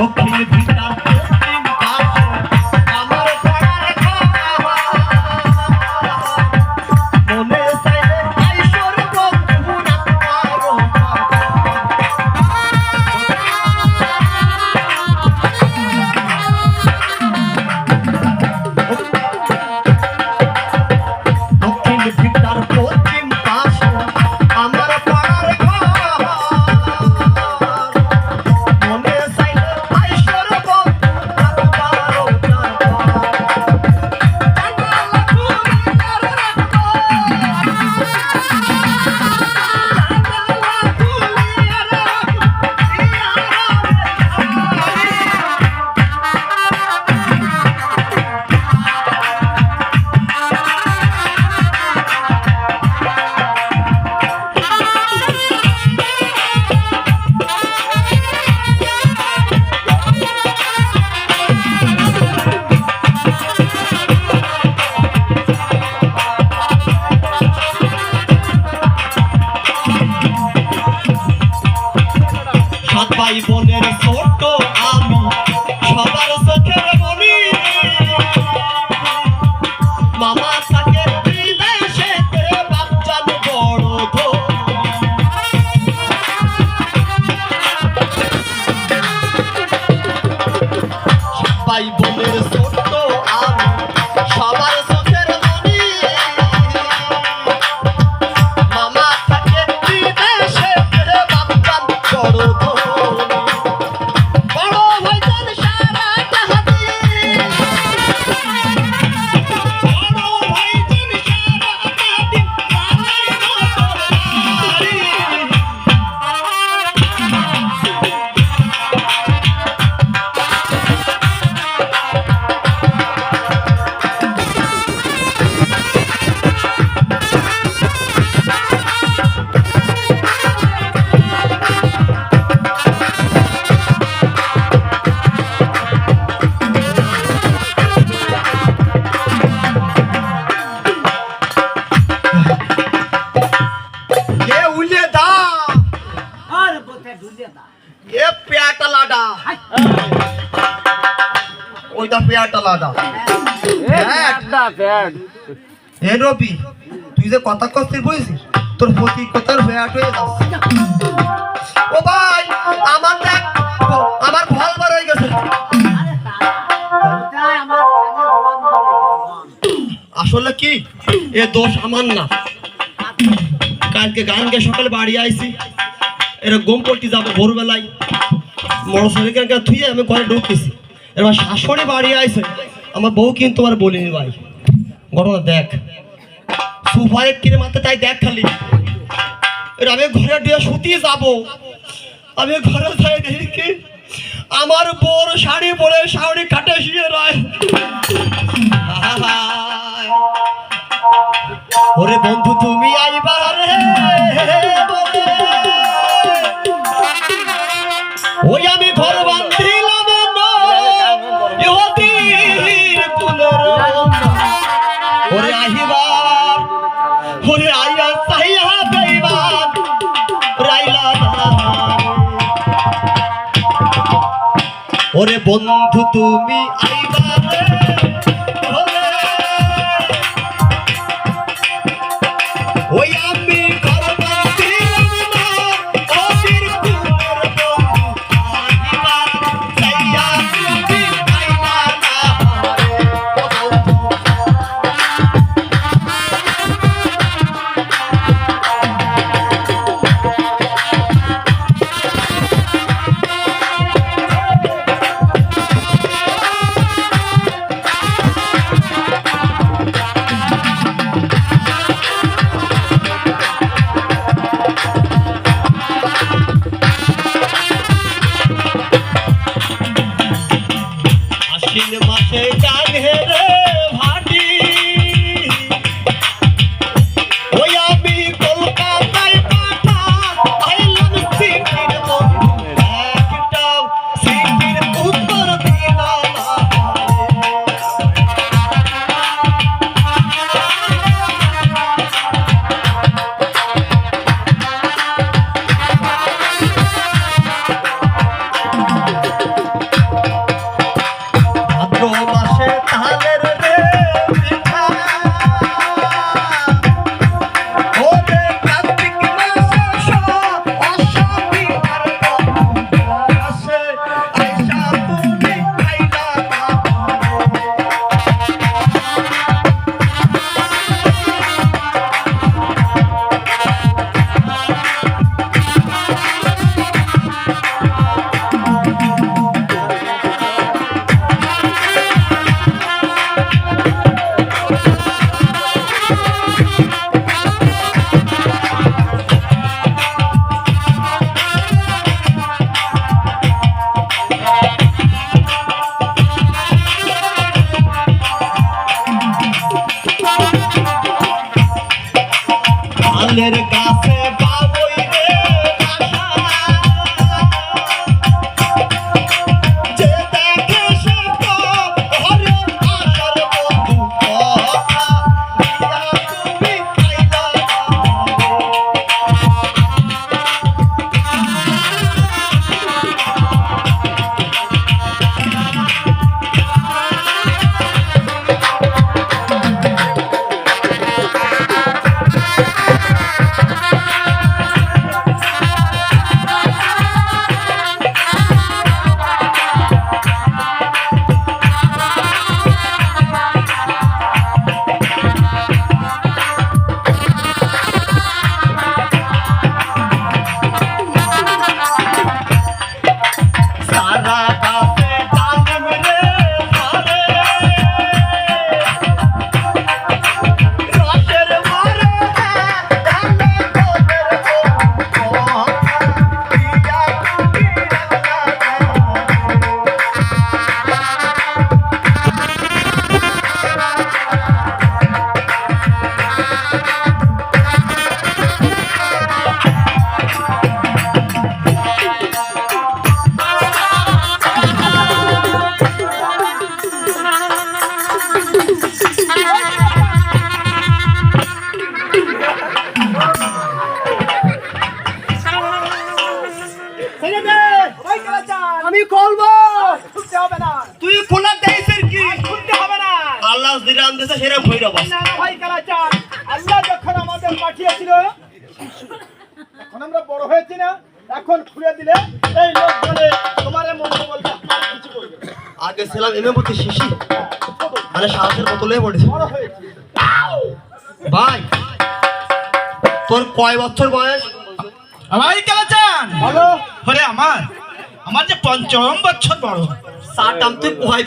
Okay, ওইটা পেয়াটা লাডা এ রবি তুই যে কথা কস্তির বলছিস তোর প্রতি কথার ভ্যাট হয়ে ও ভাই আমার দেখ আমার ফল বার হয়ে গেছে। কোথায় আমার কানে বন্ধ হয়ে আসলে কি? এ দোষ আমার না। কালকে গান গিয়ে সকালে বাড়ি আইছি। এরা গম পল্টি যাব ভোরবেলায়। মোটরসাইকেলকে থুয়ে আমি ঘরে ঢুকেছি। এবার শাশুড়ি বাড়ি আইছে। আমার বউ কিন্তু আর বলিনি ভাই। ঘটনা দেখ। সুপারের কিনে মাথা তাই দেখ খালি। আমি ঘরে দিয়ে শুতিয়ে যাব। আমি ঘরে যাই দেখি আমার বড় শাড়ি পরে শাড়ি কাটে শুয়ে রয়। ওরে বন্ধু, তুমি আইবা রে। আহিবার ওরে আইয়া সাইয়া বেইমান রাইলা। ওরে বন্ধু তুমি আইবা আমি খুলবো তুই ফুলার দেশের কি? খুলতে হবে না। আল্লাহ দিলাম দেশে সেরা ভৈর না ভাই কালাচার আল্লাহ যখন আমাদের পাঠিয়েছিল এখন আমরা বড় হয়েছি না এখন খুলে দিলে এই লোক বলে তোমার মন বলতে কিছু বলবে আগে ছিলাম এমএ প্রতি শিশি মানে সাহসের বোতলে পড়েছে। বড় হয়েছে। ভাই তোর কয় বছর বয়স? আমার কেলাচান বলো। আমার? আমার যে পঞ্চম বছর বড়। চার দাম তুই কোহাই